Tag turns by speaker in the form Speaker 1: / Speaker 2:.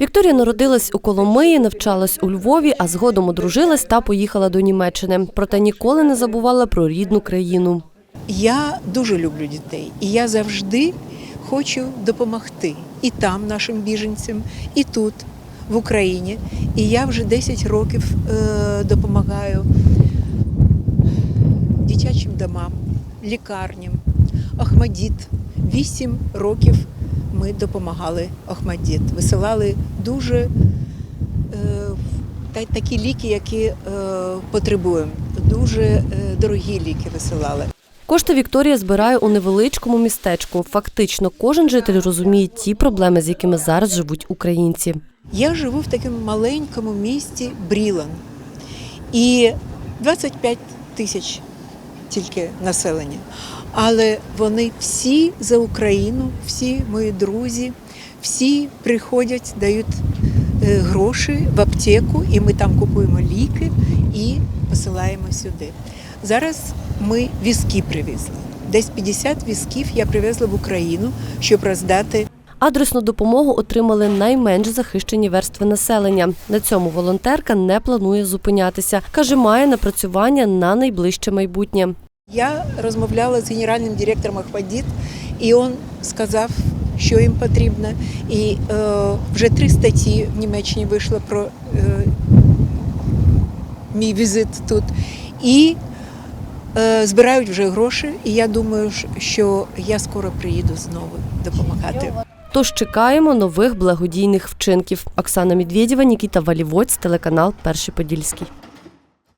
Speaker 1: Вікторія народилась у Коломиї, навчалась у Львові, а згодом одружилась та поїхала до Німеччини. Проте ніколи не забувала про рідну країну.
Speaker 2: Я дуже люблю дітей, і я завжди хочу допомогти і там нашим біженцям, і тут, в Україні. І я вже 10 років е, допомагаю дитячим домам, лікарням, Ахмадіт. 8 років ми допомагали Ахмадіт, висилали дуже е, та- такі ліки, які е, потребуємо. Дуже е, дорогі ліки висилали.
Speaker 1: Кошти Вікторія збирає у невеличкому містечку. Фактично, кожен житель розуміє ті проблеми, з якими зараз живуть українці.
Speaker 2: Я живу в такому маленькому місті Брілан. І 25 тисяч тільки населення. Але вони всі за Україну, всі мої друзі, всі приходять, дають е, гроші в аптеку, і ми там купуємо ліки і посилаємо сюди. Зараз ми візки привезли. Десь 50 візків я привезла в Україну, щоб роздати
Speaker 1: Адресну допомогу отримали найменш захищені верстви населення. На цьому волонтерка не планує зупинятися. Каже, має напрацювання на найближче майбутнє.
Speaker 2: Я розмовляла з генеральним директором Ахмадіт, і він сказав, що їм потрібно. І е, вже три статті в Німеччині вийшло про е, мій візит тут. І е, збирають вже гроші. І я думаю, що я скоро приїду знову допомагати.
Speaker 1: Тож чекаємо нових благодійних вчинків. Оксана Медведєва, Нікіта Валівоць, телеканал Перший Подільський.